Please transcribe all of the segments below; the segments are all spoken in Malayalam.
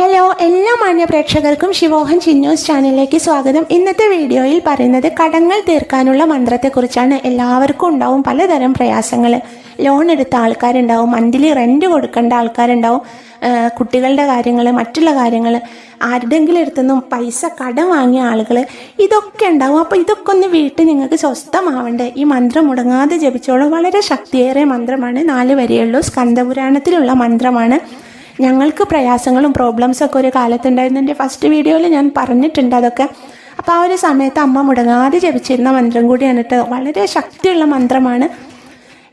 ഹലോ എല്ലാ മാന്യ പ്രേക്ഷകർക്കും ശിവോഹൻ ചിന്യൂസ് ചാനലിലേക്ക് സ്വാഗതം. ഇന്നത്തെ വീഡിയോയിൽ പറയുന്നത് കടങ്ങൾ തീർക്കാനുള്ള മന്ത്രത്തെക്കുറിച്ചാണ്. എല്ലാവർക്കും ഉണ്ടാവും പലതരം പ്രയാസങ്ങൾ ലോൺ എടുത്ത ആൾക്കാരുണ്ടാവും മന്ത്ലി റെന്റ് കൊടുക്കേണ്ട ആൾക്കാരുണ്ടാവും കുട്ടികളുടെ കാര്യങ്ങൾ മറ്റുള്ള കാര്യങ്ങൾ ആരുടെങ്കിലും അടുത്തുനിന്നും പൈസ കടം വാങ്ങിയ ആളുകൾ ഇതൊക്കെ ഉണ്ടാവും. അപ്പോൾ ഇതൊക്കെ ഒന്ന് വീട്ടിൽ നിങ്ങൾക്ക് സ്വസ്ഥമാവണ്ടേ? ഈ മന്ത്രം മുടങ്ങാതെ ജപിച്ചോളും. വളരെ ശക്തിയേറിയ മന്ത്രമാണ്. നാല് വരെയുള്ളൂ സ്കന്ദപുരാണത്തിലുള്ള മന്ത്രമാണ്. ഞങ്ങൾക്ക് പ്രയാസങ്ങളും പ്രോബ്ലംസും ഒക്കെ ഒരു കാലത്തുണ്ടായിരുന്നു എന്റെ ഫസ്റ്റ് വീഡിയോയിൽ ഞാൻ പറഞ്ഞിട്ടുണ്ട് അതൊക്കെ. അപ്പോൾ ആ ഒരു സമയത്ത് അമ്മ മുടങ്ങാതെ ജപിച്ചിരുന്ന മന്ത്രം കൂടിയാണ് കേട്ടോ. വളരെ ശക്തിയുള്ള മന്ത്രമാണ്.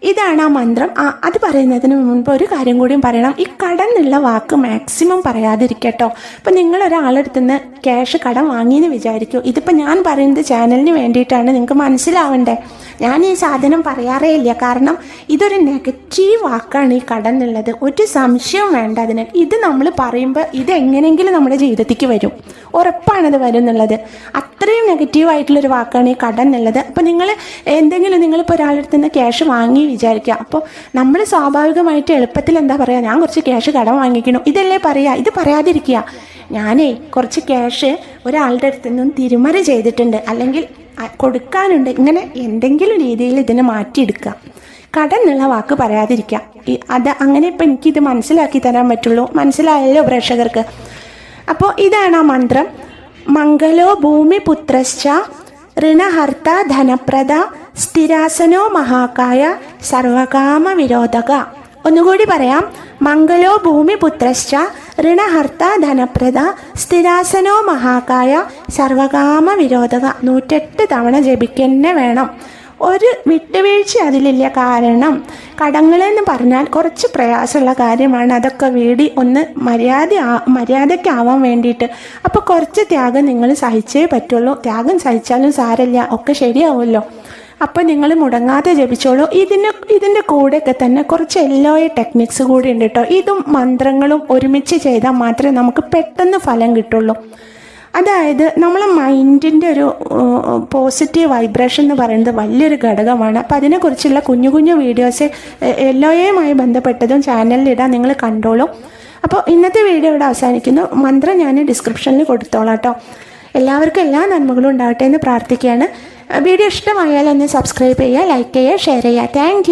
ഇതാണ് ആ മന്ത്രം. അത് പറയുന്നതിന് മുൻപ് ഒരു കാര്യം കൂടിയും പറയണം. ഈ കടന്നുള്ള വാക്ക് മാക്സിമം പറയാതിരിക്കട്ടോ അപ്പം നിങ്ങൾ ഒരാളെടുത്ത് നിന്ന് ക്യാഷ് കടം വാങ്ങിയെന്ന് വിചാരിക്കൂ. ഇതിപ്പോൾ ഞാൻ പറയുന്നത് ചാനലിന് വേണ്ടിയിട്ടാണ്. നിങ്ങൾക്ക് മനസ്സിലാവണ്ടേ? ഞാൻ ഈ സാധനം പറയാറേ ഇല്ല കാരണം ഇതൊരു നെഗറ്റീവ് വാക്കാണ് ഈ കടം എന്നുള്ളത് ഒരു സംശയം വേണ്ട അതിന്. ഇത് നമ്മൾ പറയുമ്പോൾ ഇത് എങ്ങനെയെങ്കിലും നമ്മുടെ ജീവിതത്തിലേക്ക് വരും. ഉറപ്പാണത് വരും എന്നുള്ളത് അത്രയും നെഗറ്റീവ് ആയിട്ടുള്ളൊരു വാക്കാണ് ഈ കടം എന്നുള്ളത് അപ്പോൾ നിങ്ങൾ എന്തെങ്കിലും നിങ്ങളിപ്പോൾ ഒരാളുടെ നിന്ന് ക്യാഷ് വാങ്ങി വിചാരിക്കുക. അപ്പോൾ നമ്മൾ സ്വാഭാവികമായിട്ട് എളുപ്പത്തിൽ എന്താ പറയുക ഞാൻ കുറച്ച് ക്യാഷ് കടം വാങ്ങിക്കണം ഇതല്ലേ പറയുക ഇത് പറയാതിരിക്കുക. ഞാനേ കുറച്ച് ക്യാഷ് ഒരാളുടെ അടുത്ത് നിന്നും തിരിമറി ചെയ്തിട്ടുണ്ട്. അല്ലെങ്കിൽ കൊടുക്കാനുണ്ട്. ഇങ്ങനെ എന്തെങ്കിലും രീതിയിൽ ഇതിനെ മാറ്റിയെടുക്കുക. കടൻ എന്നുള്ള വാക്ക് പറയാതിരിക്കുക. ഈ- അത് അങ്ങനെ ഇപ്പം എനിക്കിത് മനസ്സിലാക്കി തരാൻ പറ്റുള്ളൂ. മനസ്സിലായല്ലോ പ്രേക്ഷകർക്ക്. അപ്പോൾ ഇതാണ് ആ മന്ത്രം. മംഗലോ ഭൂമിപുത്രശ്ച ഋണഹർത്ത ധനപ്രദ സ്ഥിരാസനോ മഹാകായ സർവകാമ വിരോധക. ഒന്നുകൂടി പറയാം. മംഗലോ ഭൂമിപുത്രശ്ച ഋണഹർത്ത ധനപ്രദ സ്ഥിരാസനോ മഹാകായ സർവകാമ വിരോധക നൂറ്റെട്ട് തവണ ജപിക്കന്നെ വേണം. ഒരു വിട്ടുവീഴ്ച അതിലില്ല കാരണം കടങ്ങളെന്ന് പറഞ്ഞാൽ കുറച്ച് പ്രയാസമുള്ള കാര്യമാണ്. അതൊക്കെ വീടി ഒന്ന് മര്യാദ മര്യാദയ്ക്കാവാൻ വേണ്ടിയിട്ട്. അപ്പോൾ കുറച്ച് ത്യാഗം നിങ്ങൾ സഹിച്ചേ പറ്റുള്ളൂ. ത്യാഗം സഹിച്ചാലും സാരല്ല ഒക്കെ ശരിയാവുമല്ലോ. അപ്പോൾ നിങ്ങൾ മുടങ്ങാതെ ജപിച്ചോളൂ. ഇതിന് ഇതിന്റെ കൂടെയൊക്കെ തന്നെ കുറച്ച് എല്ലോയ ടെക്നിക്സ് കൂടി ഉണ്ട് കേട്ടോ ഇതും മന്ത്രങ്ങളും ഒരുമിച്ച് ചെയ്താൽ മാത്രമേ നമുക്ക് പെട്ടെന്ന് ഫലം കിട്ടുള്ളൂ. അതായത് നമ്മളെ മൈൻഡിന്റെ ഒരു പോസിറ്റീവ് വൈബ്രേഷൻ എന്ന് പറയുന്നത് വലിയൊരു ഘടകമാണ്. അപ്പം അതിനെക്കുറിച്ചുള്ള കുഞ്ഞു കുഞ്ഞു വീഡിയോസ് എല്ലോയുമായി ബന്ധപ്പെട്ടതും ചാനലിലിടാൻ നിങ്ങൾ കണ്ടോളൂ. അപ്പോൾ ഇന്നത്തെ വീഡിയോ ഇവിടെ അവസാനിക്കുന്നു. മന്ത്രം ഞാൻ ഡിസ്ക്രിപ്ഷനിൽ കൊടുത്തോളാം കേട്ടോ എല്ലാവർക്കും എല്ലാ നന്മകളും ഉണ്ടാവട്ടെ എന്ന് പ്രാർത്ഥിക്കുകയാണ്. വീഡിയോ ഇഷ്ടമായാൽ ഒന്ന് സബ്സ്ക്രൈബ് ചെയ്യുക ലൈക്ക് ചെയ്യുക ഷെയർ ചെയ്യുക. താങ്ക്